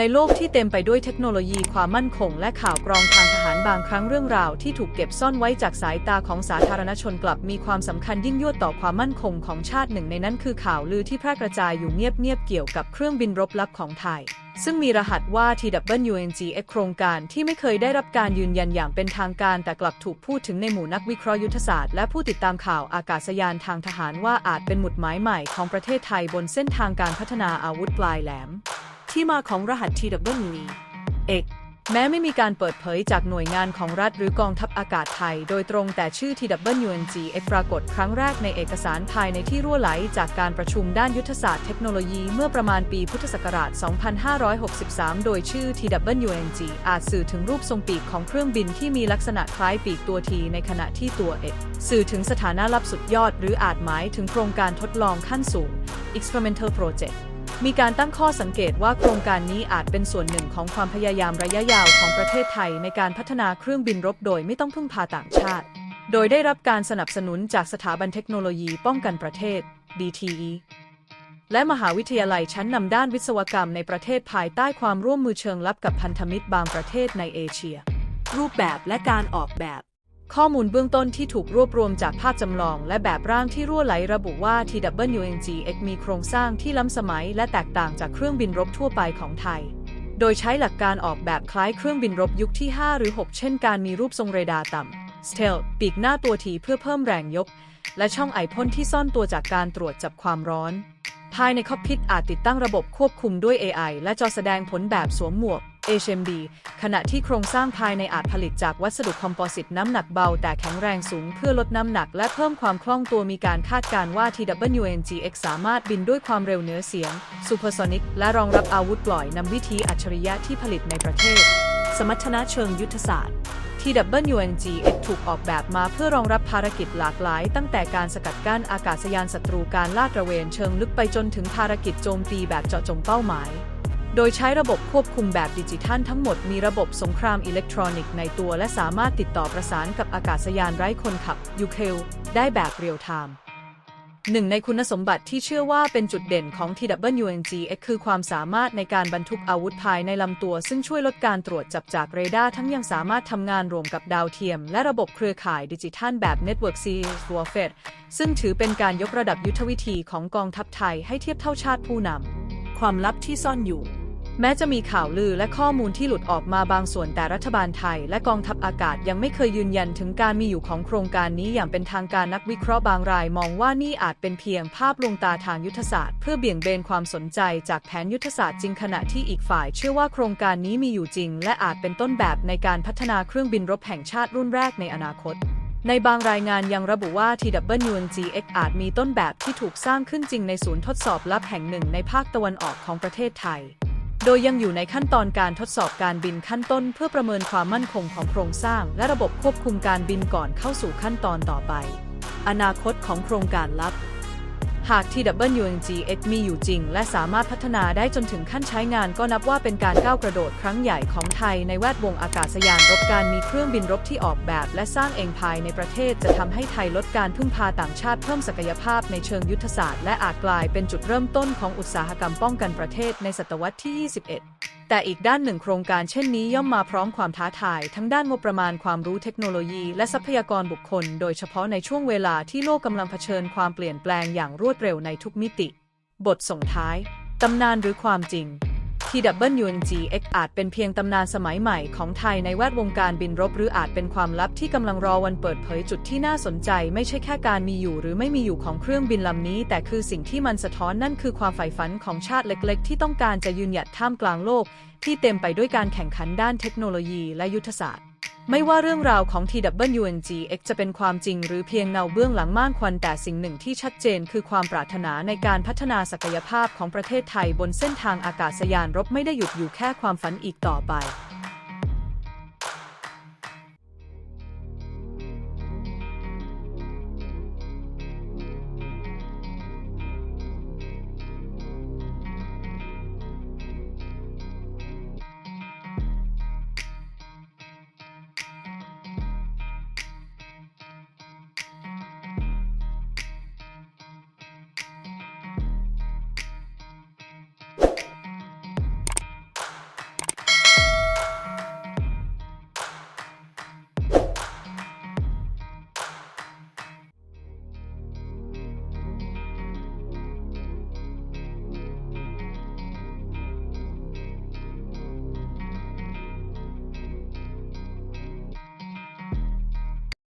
ในโลกที่เต็มไปด้วยเทคโนโลยีความมั่นคง และข่าวกรองทางทหารบางครั้งเรื่องราวที่ถูกเก็บซ่อนไว้จากสายตาของสาธารณชนกลับมีความสำคัญยิ่งยวดต่อความมั่นคงของชาติหนึ่งในนั้นคือข่าวลือที่แพร่กระจายอยู่เงียบๆเกี่ยวกับเครื่องบินรบลับของไทย ซึ่งมีรหัสว่า TWNGX โครงการที่ไม่เคยได้รับการยืนยันอย่างเป็นทางการ แต่กลับถูกพูดถึงในหมู่นักวิเคราะห์ยุทธศาสตร์และผู้ติดตามข่าวอากาศยานทางทหารว่าอาจเป็นหมุดหมายใหม่ของประเทศไทยบนเส้นทางการพัฒนาอาวุธปลายแหลม ที่มาของรหัส TWNGX แม้ไม่มีการเปิดเผยจากหน่วยงานของรัฐหรือกองทัพอากาศไทย โดยตรงแต่ชื่อ TWNGX ปรากฏครั้งแรกในเอกสารภายในที่รั่วไหล จากการประชุมด้านยุทธศาสตร์เทคโนโลยีเมื่อประมาณปีพุทธศักราช 2563 โดยชื่อ TWNG อาจสื่อถึงรูปทรงปีกของเครื่องบินที่มีลักษณะคล้ายปีกตัวทีในขณะที่ตัว X สื่อถึงสถานะลับสุดยอด หรืออาจหมายถึงโครงการทดลองขั้นสูง Experimental Project มีการตั้งข้อสังเกตว่าโครงการนี้อาจเป็นส่วนหนึ่งของความพยายามระยะยาวของประเทศไทยในการพัฒนาเครื่องบินรบโดยไม่ต้องพึ่งพาต่างชาติ โดยได้รับการสนับสนุนจากสถาบันเทคโนโลยีป้องกันประเทศ DTE และมหาวิทยาลัยชั้นนำด้านวิศวกรรมในประเทศภายใต้ความร่วมมือเชิงลับกับพันธมิตรบางประเทศในเอเชีย รูปแบบและการออกแบบ ข้อมูลเบื้องต้นที่ถูกรวบรวมจากภาพจำลอง และแบบร่างที่รั่วไหลระบุว่า TWNGX มีโครงสร้างที่ล้ำสมัย และแตกต่างจากเครื่องบินรบทั่วไปของไทย โดยใช้หลักการออกแบบคล้ายเครื่องบินรบยุคที่ 5 หรือ 6 เช่นการมีรูปทรงเรดาร์ต่ำ Stealth ปีกหน้าตัวทีเพื่อเพิ่มแรงยก และช่องไอพ่นที่ซ่อนตัวจากการตรวจจับความร้อน ภายในคอกพิทอาจติดตั้งระบบควบคุมด้วย AI และจอแสดงผลแบบสวมหมวก HMD ขณะที่โครงสร้างภายในอาจผลิตจากวัสดุคอมโพสิตน้ำหนักเบาแต่แข็งแรงสูงเพื่อลดน้ำหนักและเพิ่มความคล่องตัวมีการคาดการว่า TWNGX สามารถบินด้วยความเร็วเหนือเสียง Supersonic และรองรับอาวุธปล่อยนำวิธีอัจฉริยะที่ผลิตในประเทศ สมรรถนะเชิงยุทธศาสตร์ TWNGX ถูกออกแบบมาเพื่อรองรับภารกิจหลากหลาย ตั้งแต่การสกัดกั้นอากาศยานศัตรูการลาดตระเวนเชิงลึกไปจนถึงภารกิจโจมตีแบบเจาะจงเป้าหมาย โดยใช้ระบบควบคุมแบบดิจิทัลทั้งหมดมีระบบสงครามอิเล็กทรอนิกส์ในตัว และสามารถติดต่อประสานกับอากาศยานไร้คนขับ UKL ได้แบบเรียลไทม์หนึ่งในคุณสมบัติที่เชื่อว่าเป็นจุดเด่นของ TWNGX คือความสามารถในการบรรทุกอาวุธภายในลำตัว ซึ่งช่วยลดการตรวจจับจากเรดาร์ทั้งยังสามารถทำงานรวมกับดาวเทียม และระบบเครือข่ายดิจิทัลแบบ Network Series Warfare ซึ่งถือเป็นการยกระดับยุทธวิธีของกองทัพไทยให้เทียบเท่าชาติผู้นำความลับที่ซ่อนอยู่ แม้จะมีข่าวลือและข้อมูลที่หลุดออกมาบางส่วนแต่รัฐบาลไทย และกองทัพอากาศยังไม่เคยยืนยันถึงการมีอยู่ของโครงการนี้อย่างเป็นทางการนักวิเคราะห์บางราย มองว่านี่อาจเป็นเพียงภาพลวงตาทางยุทธศาสตร์ เพื่อเบี่ยงเบนความสนใจจากแผนยุทธศาสตร์จริงขณะที่อีกฝ่าย เชื่อว่าโครงการนี้มีอยู่จริง และอาจเป็นต้นแบบในการพัฒนาเครื่องบินรบแห่งชาติรุ่นแรกในอนาคตในบางรายงานยังระบุว่า TWGX อาจมีต้นแบบที่ถูกสร้างขึ้นจริงในศูนย์ทดสอบลับแห่งหนึ่งในภาคตะวันออกของประเทศไทย โดยยังอยู่ในขั้นตอนการทดสอบการบินขั้นต้น เพื่อประเมินความมั่นคงของโครงสร้าง และระบบควบคุมการบินก่อนเข้าสู่ขั้นตอนต่อไป อนาคตของโครงการลับ หาก TWNGX มีอยู่จริง และสามารถพัฒนาได้จนถึงขั้นใช้งานก็นับว่าเป็นการก้าวกระโดดครั้งใหญ่ของไทยในแวดวงอากาศยานรบการมีเครื่องบินรบที่ออกแบบ และสร้างเองภายในประเทศจะทำให้ไทยลดการพึ่งพาต่างชาติเพิ่มศักยภาพในเชิงยุทธศาสตร์ และอาจกลายเป็นจุดเริ่มต้นของอุตสาหกรรมป้องกันประเทศในศตวรรษที่ 21 แต่อีกด้านหนึ่งโครงการเช่นนี้ย่อมมาพร้อมความท้าทาย ทั้งด้านงบประมาณความรู้เทคโนโลยี และทรัพยากรบุคคล โดยเฉพาะในช่วงเวลาที่โลกกำลังเผชิญความเปลี่ยนแปลงอย่างรวดเร็วในทุกมิติ บทส่งท้าย ตำนานหรือความจริง TWNGX อาจเป็นเพียงตำนานสมัยใหม่ของไทยในแวดวงการบินรบ หรืออาจเป็นความลับที่กำลังรอวันเปิดเผยจุดที่น่าสนใจ ไม่ใช่แค่การมีอยู่หรือไม่มีอยู่ของเครื่องบินลำนี้ แต่คือสิ่งที่มันสะท้อนนั่นคือความใฝ่ฝันของชาติเล็กๆ ที่ต้องการจะยืนหยัดท่ามกลางโลก ที่เต็มไปด้วยการแข่งขันด้านเทคโนโลยีและยุทธศาสตร์ ไม่ว่าเรื่องราวของ TWNGX จะเป็นความจริงหรือเพียงเงาเบื้องหลังม่านควันแต่สิ่งหนึ่งที่ชัดเจนคือความปรารถนาในการพัฒนาศักยภาพของประเทศไทยบนเส้นทางอากาศยานรบไม่ได้หยุดอยู่แค่ความฝันอีกต่อไป